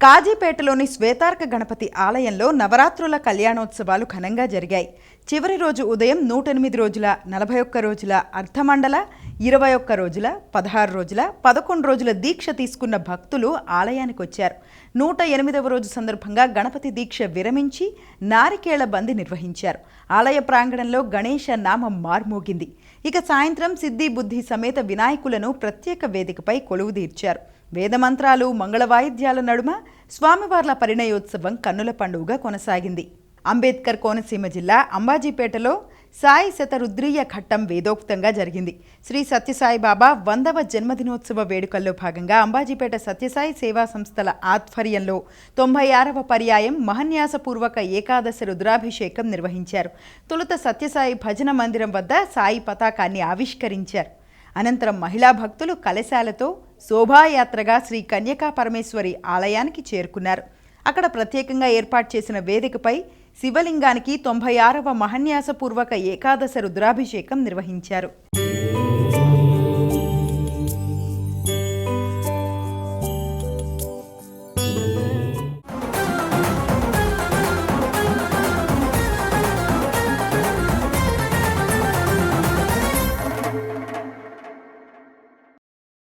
కాజీపేటలోని శ్వేతార్క గణపతి ఆలయంలో నవరాత్రుల కళ్యాణోత్సవాలు ఘనంగా జరిగాయి. చివరి రోజు ఉదయం నూట ఎనిమిది రోజుల నలభై ఒక్క రోజుల అర్ధమండల ఇరవై ఒక్క రోజుల పదహారు రోజుల పదకొండు రోజుల దీక్ష తీసుకున్న భక్తులు ఆలయానికి వచ్చారు. నూట ఎనిమిదవ రోజు సందర్భంగా గణపతి దీక్ష విరమించి నారికేళ్ళ బంది నిర్వహించారు. ఆలయ ప్రాంగణంలో గణేష నామం మార్మోగింది. ఇక సాయంత్రం సిద్ధి బుద్ధి సమేత వినాయకులను ప్రత్యేక వేదికపై కొలువు తీర్చారు. వేదమంత్రాలు మంగళ వాయిద్యాల నడుమ స్వామివార్ల పరిణయోత్సవం కన్నుల పండుగగా కొనసాగింది. అంబేద్కర్ కోనసీమ జిల్లా అంబాజీపేటలో సాయి శతరుద్రీయ ఘట్టం వేదోక్తంగా జరిగింది. శ్రీ సత్యసాయిబాబా వందవ జన్మదినోత్సవ వేడుకల్లో భాగంగా అంబాజీపేట సత్యసాయి సేవా సంస్థల ఆధ్వర్యంలో తొంభై ఆరవ పర్యాయం మహన్యాసపూర్వక ఏకాదశి రుద్రాభిషేకం నిర్వహించారు. తొలుత సత్యసాయి భజన మందిరం వద్ద సాయి పతాకాన్ని ఆవిష్కరించారు. అనంతరం మహిళా భక్తులు కలశాలతో శోభాయాత్రగా శ్రీ కన్యకా పరమేశ్వరి ఆలయానికి చేరుకున్నారు. అక్కడ ప్రత్యేకంగా ఏర్పాటు చేసిన వేదికపై శివలింగానికి తొంభై ఆరవ మహన్యాసపూర్వక ఏకాదశ రుద్రాభిషేకం నిర్వహించారు.